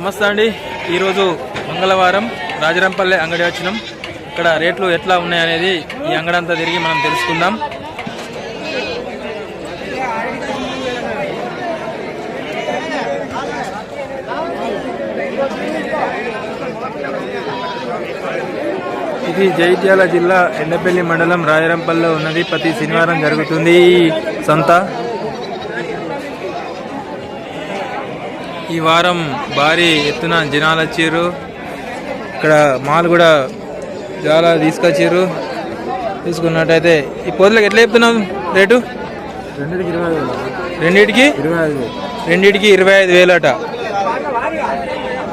నమస్తే అండి. ఈరోజు మంగళవారం రాజరంపల్లె అంగడి వచ్చినాం. ఇక్కడ రేట్లు ఎట్లా ఉన్నాయనేది ఈ అంగడి అంతా తిరిగి మనం తెలుసుకుందాం. ఇది జైత్యాల జిల్లా ఎండపల్లి మండలం రాజరంపల్లిలో ఉన్నది. ప్రతి శనివారం జరుగుతుంది ఈ సంత. ఈ వారం భారీ ఎత్తున జనాలు వచ్చారు. ఇక్కడ మాల్ కూడా చాలా తీసుకొచ్చారు. తీసుకున్నట్టయితే ఈ పొద్దులకు ఎట్లా చెప్తున్నావు రేటు? రెండింటికి ఇరవై వేలు. రెండిటికి? ఇరవై ఐదు వేలు. రెండిటికి ఇరవై ఐదు వేలట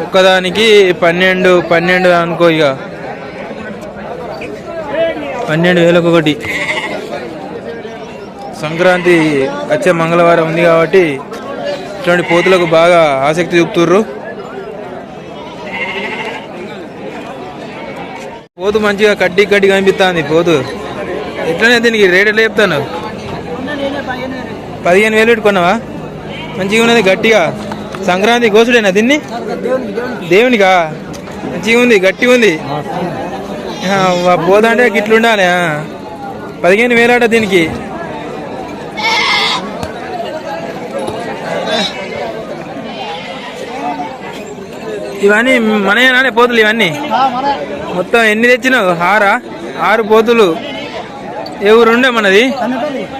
ఒక్కదానికి పన్నెండు పన్నెండు అనుకో ఇక. పన్నెండు వేలకు ఒకటి. సంక్రాంతి వచ్చే మంగళవారం ఉంది కాబట్టి ఇట్లాంటి పోతులకు బాగా ఆసక్తి చూపుతుర్రు. పోతు మంచిగా కడ్డీ కడ్డి కనిపిస్తుంది పోతు. ఎట్లనే దీనికి రేట్ ఎట్లా చెప్తాను? పదిహేను వేలు పెట్టుకున్నావా? మంచిగా ఉన్నది గట్టిగా. సంక్రాంతి గోసుడేనా దీన్ని? దేవునికా? మంచిగా ఉంది గట్టిగా ఉంది. ఆ, వా- పోదంటే గిట్లుండాలి పదిహేను వేలాట దీనికి. ఇవన్నీ మనయేనా పోతులు ఇవన్నీ? మొత్తం ఎన్ని తెచ్చినావు? హారా ఆరు పోతులు. ఏ ఊరుండే మనది?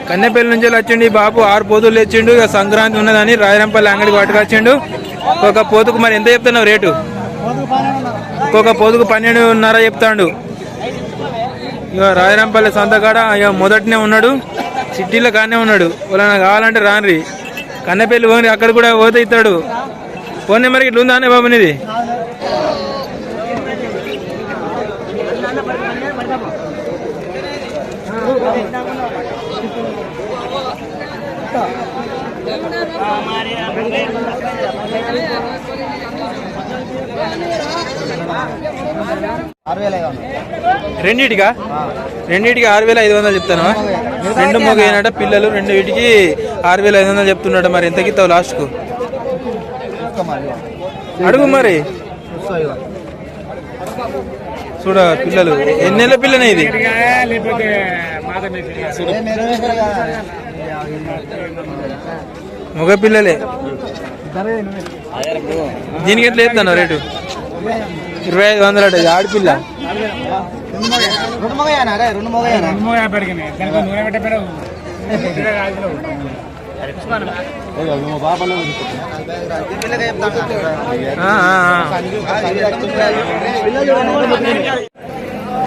కన్నెపల్లి నుంచి వచ్చిండు బాబు ఆరు పోతులు తెచ్చిండు. ఇక సంక్రాంతి ఉన్నదని రాయరంపల్లి అంగడికి పట్టుకొచ్చిండు ఒక పోతుకు మరి ఎంత చెప్తున్నావు రేటు? ఒక్కొక్క పోతుకు పన్నెండున్నర చెప్తాడు. ఇక రాయరంపల్లి సంతకాడ ఇక మొదటినే ఉన్నాడు. సిటీలో కానే ఉన్నాడు. వాళ్ళ కావాలంటే రాన్రి. కన్నెపల్లి పోని అక్కడ కూడా పోతే ఇస్తాడు. ఫోన్ నెంబర్కి ఇట్లా ఉందా అనే బాబు నీది? రెండిటికా? రెండిటికి ఆరు వేల ఐదు వందలు చెప్తాను. రెండు మొగ అయినట పిల్లలు రెండు వీటికి ఆరు వేల ఐదు వందలు చెప్తున్నాడు మరి. ఎంతకి ఇస్తావు లాస్ట్కు? అడుగు మరి చూడ పిల్లలు ఎన్ని నెలల పిల్లనే ఇది మగ పిల్లలే దీనికి ఎట్లా చెప్తాను రేటు ఇరవై ఐదు వందలు అట ఆడపిల్ల రెండు మొగయానా రే రెండు ఆ.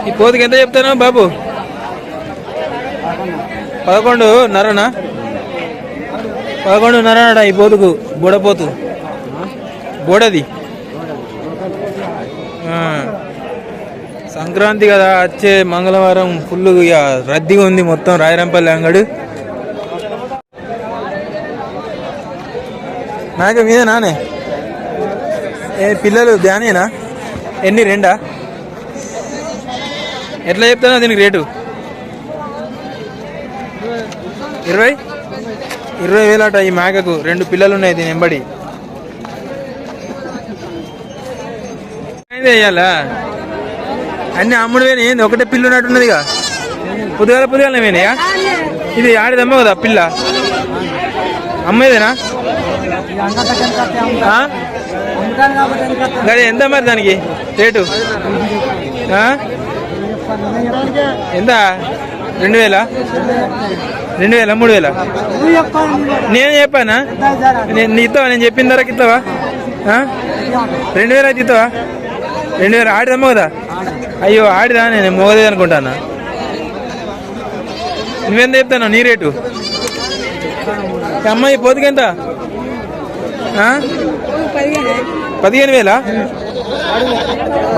ఈ పోతుకి ఎంత చెప్తాను బాబు? పదకొండు నరనా? పదకొండు నరనాడా ఈ పోతుకు? బోడపోతు బోడది. ఆ. సంక్రాంతి కదా వచ్చే మంగళవారం ఫుల్ ఇక రద్దీగా ఉంది మొత్తం రాయరంపల్లి అంగడి. నాకే మీద నానే? ఏ పిల్లలు ధ్యానేనా? ఎన్ని రెండా? ఎట్లా చెప్తానో దీనికి రేటు? ఇరవై? ఇరవై వేలట ఈ మేకకు. రెండు పిల్లలు ఉన్నాయి దీని ఎంబడి అయితే వేయాలా అన్ని అమ్ముడు వేని ఏంది? ఒకటే పిల్లు ఉన్నట్టున్నదిగా. పొద్దుగాల పొద్దుగాల వేనయా ఇది ఆడిదమ్మ కదా పిల్ల. అమ్మేదేనా గది ఎంత మరి దానికి? రేటు? ఎంత? రెండు వేల? రెండు వేల మూడు వేల? నేను చెప్పానా? నేను ఇస్తావా నేను చెప్పిన ధరకి ఇస్తావా? రెండు వేల అయితే ఇస్తావా రెండు వేల ఆడిదమ్మ కదా అయ్యో ఆడిదా? నేను మోగదే అనుకుంటానా? నువ్వెంత చెప్తాను? నీ రేటు? అమ్మాయి పోతుకెంత? పదిహేను వేలా?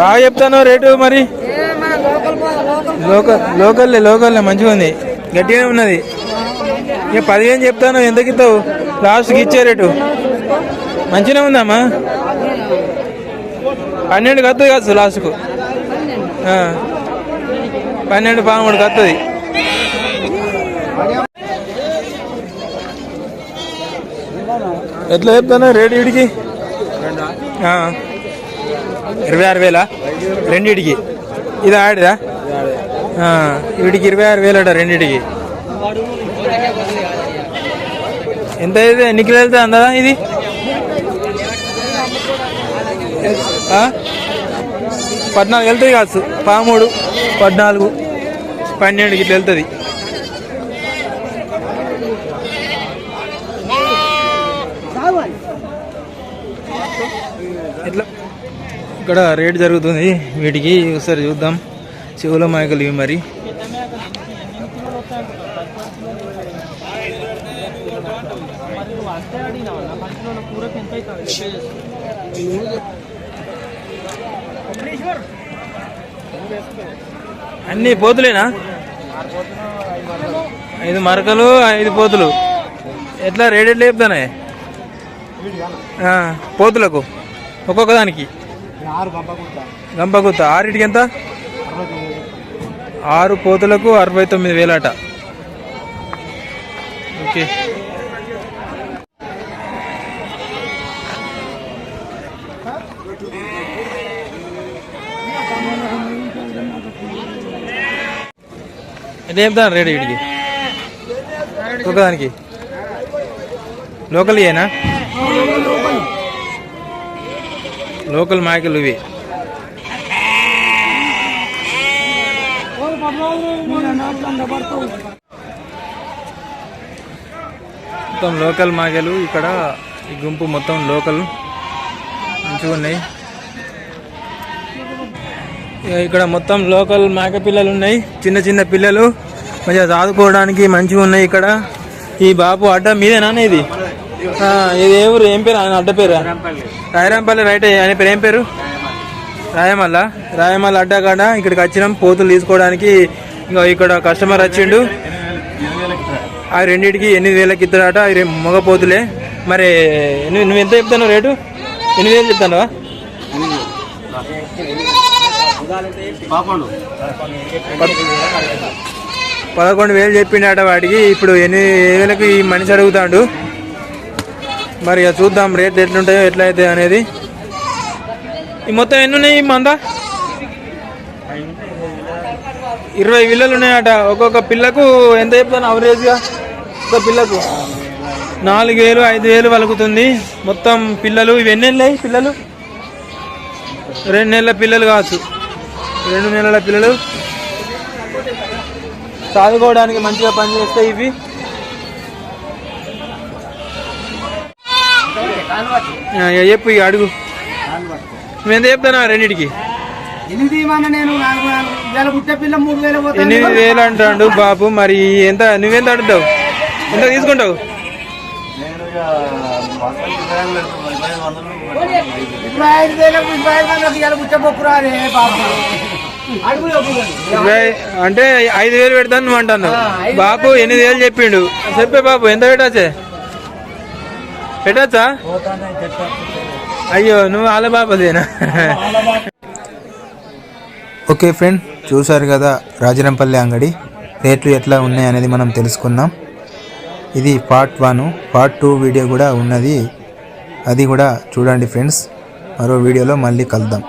బాగా చెప్తాను రేటు మరి? లోకల్ లోకల్లే లోకల్లే మంచిగా ఉంది. గట్టిగానే ఉన్నది. ఇక పదిహేను చెప్తాను ఎంతకి ఇస్తావు? లాస్ట్కి ఇచ్చే రేటు. మంచిగానే ఉందమ్మా. పన్నెండు కత్తది కాదు లాస్ట్కు. పన్నెండు పదమూడు కత్తది ఎట్లా చెప్తాను? రేటు వీడికి ఇరవై ఆరు వేలా? రెండిటికి ఇది ఆడిదా? వీడికి ఇరవై ఆరు వేలు వేలట రెండిటికి ఎంత అయితే? ఎన్ని కిలో వెళ్తుంది అందదా ఇది? పద్నాలుగు వెళ్తుంది కాదు పదమూడు పద్నాలుగు పన్నెండు ఇట్లా వెళ్తుంది. ఎట్లా? ఇక్కడ రేట్ జరుగుతుంది. వీటికి ఒకసారి చూద్దాం. చెవుల మాయకలు ఇవి మరి. అన్ని పోతులేనా? ఐదు మరకలు ఐదు పోతులు. ఎట్లా? రేట్ ఎట్లా చెప్తానే? పోతులకు. ఒక్కొక్క దానికి? గంపగుత్త ఆరింటికి ఎంత? ఆరు పోతులకు అరవై తొమ్మిది వేలట. ఓకే. చెప్తాను రేటు వీడికి ఒక్కదానికి లోకల్ ఏనా లోకల్ మేకలు ఇవి. మొత్తం లోకల్ మాగలు ఇక్కడ ఈ గుంపు మొత్తం లోకల్. మంచిగా ఉన్నాయి. ఇక్కడ మొత్తం లోకల్ మేక పిల్లలు ఉన్నాయి. చిన్న చిన్న పిల్లలు. మంచిగా చదువుకోవడానికి మంచిగా ఉన్నాయి ఇక్కడ. ఈ బాబు అడ్డ మీదేనా ఇది? ఇది ఏ ఊరు? ఏం పేరు? ఆయన అడ్డ పేరు? రాయరాంపల్లి. రైట్. ఆయన పేరు ఏం పేరు? రాయమల్ల. రాయమల్ల. అడ్డ కాడ ఇక్కడికి వచ్చినాం. పోతులు తీసుకోవడానికి ఇంకా ఇక్కడ కస్టమర్ వచ్చిండు. ఆ రెండింటికి ఎనిమిది వేలకి ఇస్తాడట అవి మగ పోతులే. మరి నువ్వు నువ్వు ఎంత చెప్తాను రేటు? ఎనిమిది వేలు చెప్తాను పదకొండు వేలు చెప్పిండట వాడికి. ఇప్పుడు ఎనిమిది వేలకు ఈ మనిషి అడుగుతాడు. మరి ఇక చూద్దాం రేట్ ఎట్లుంటాయో ఎట్లయితే అనేది. ఈ మొత్తం ఎన్ని ఉన్నాయి ఈ మంద? ఇరవై పిల్లలు ఉన్నాయట. ఒక్కొక్క పిల్లకు ఎంత చెప్తాను అవరేజ్గా ఒక పిల్లకు? నాలుగు వేలు ఐదు వేలు వలుకుతుంది మొత్తం పిల్లలు ఇవి ఎన్ని నెలలు పిల్లలు? రెండు నెలల పిల్లలు కావచ్చు. రెండు నెలల పిల్లలు. చదువుకోవడానికి మంచిగా పనిచేస్తాయి ఇవి ఆ, ఇక చెప్పు ఇక అడుగు. నువ్వు ఎంత చెప్తానా రెండింటికి. ఎనిమిది నేను ఎనిమిది వేలు అంటాడు బాబు మరి ఎంత నువ్వెంత అడుగుతావు? ఎంత తీసుకుంటావు? అంటే ఐదు వేలు పెడతాను నువ్వు అంటున్నావు బాబు ఎనిమిది వేలు చెప్పిండు. చెప్పే బాబు ఎంత పెట్టచ్చే పెట్టచ్చా? అయ్యో నువ్వు ఆలబాబదేనా ఓకే ఫ్రెండ్ చూశారు కదా రాజరంపల్లి అంగడి. రేట్లు ఎట్లా ఉన్నాయి అనేది మనం తెలుసుకున్నాం ఇది part one part two video కూడా ఉన్నది. అది కూడా చూడండి ఫ్రెండ్స్. మరో వీడియోలో మళ్ళీ కలుద్దాం.